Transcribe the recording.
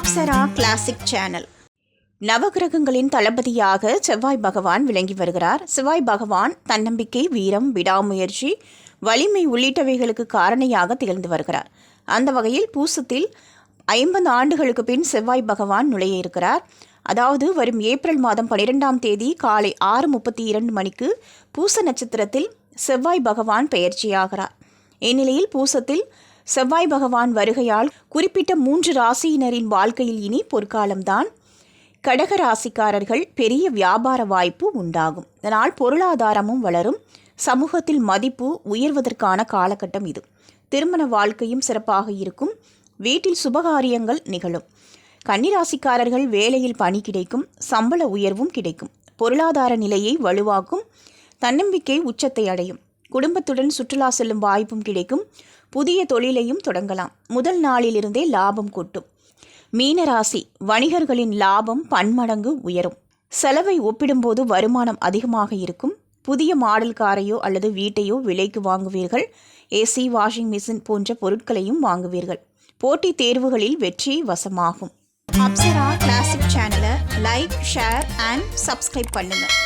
Apsara classic channel நவகிரகங்களின் தளபதியாக செவ்வாய் பகவான் விளங்கி வருகிறார். செவ்வாய் பகவான் தன்னம்பிக்கை வீரம் விடாமுயற்சி வலிமை உள்ளிட்டவைகளுக்கு காரணியாக திகழ்ந்து வருகிறார். அந்த வகையில் பூசத்தில் ஐம்பது ஆண்டுகளுக்கு பின் செவ்வாய் பகவான் நுழைய இருக்கிறார். அதாவது வரும் ஏப்ரல் மாதம் பனிரெண்டாம் தேதி காலை ஆறு முப்பத்தி இரண்டு மணிக்கு பூச நட்சத்திரத்தில் செவ்வாய் பகவான் பெயர்ச்சியாகிறார். இந்நிலையில் பூசத்தில் செவ்வாய் பகவான் வருகையால் குறிப்பிட்ட மூன்று ராசியினரின் வாழ்க்கையில் இனி பொற்காலம்தான். கடக ராசிக்காரர்கள் பெரிய வியாபார வாய்ப்பு உண்டாகும். இதனால் பொருளாதாரமும் வளரும். சமூகத்தில் மதிப்பு உயர்வதற்கான காலகட்டம் இது. திருமண வாழ்க்கையும் சிறப்பாக இருக்கும். வீட்டில் சுபகாரியங்கள் நிகழும். கன்னிராசிக்காரர்கள் வேலையில் பணி கிடைக்கும். சம்பள உயர்வும் கிடைக்கும். பொருளாதார நிலையை வலுவாக்கும். தன்னம்பிக்கை உச்சத்தை அடையும். குடும்பத்துடன் சுற்றுலா செல்லும் வாய்ப்பும் கிடைக்கும். புதிய தொழிலையும் தொடங்கலாம். முதல் நாளிலிருந்தே லாபம் கொட்டும். மீனராசி வணிகர்களின் லாபம் பன்மடங்கு உயரும். செலவை ஒப்பிடும்போது வருமானம் அதிகமாக இருக்கும். புதிய மாடல் காரையோ அல்லது வீட்டையோ விலைக்கு வாங்குவீர்கள். ஏசி வாஷிங் மிஷின் போன்ற பொருட்களையும் வாங்குவீர்கள். போட்டித் தேர்வுகளில் வெற்றி வசமாகும். அப்சரா கிளாசிக் சேனலை லைக் ஷேர் அண்ட் சப்ஸ்கிரைப் பண்ணுங்கள்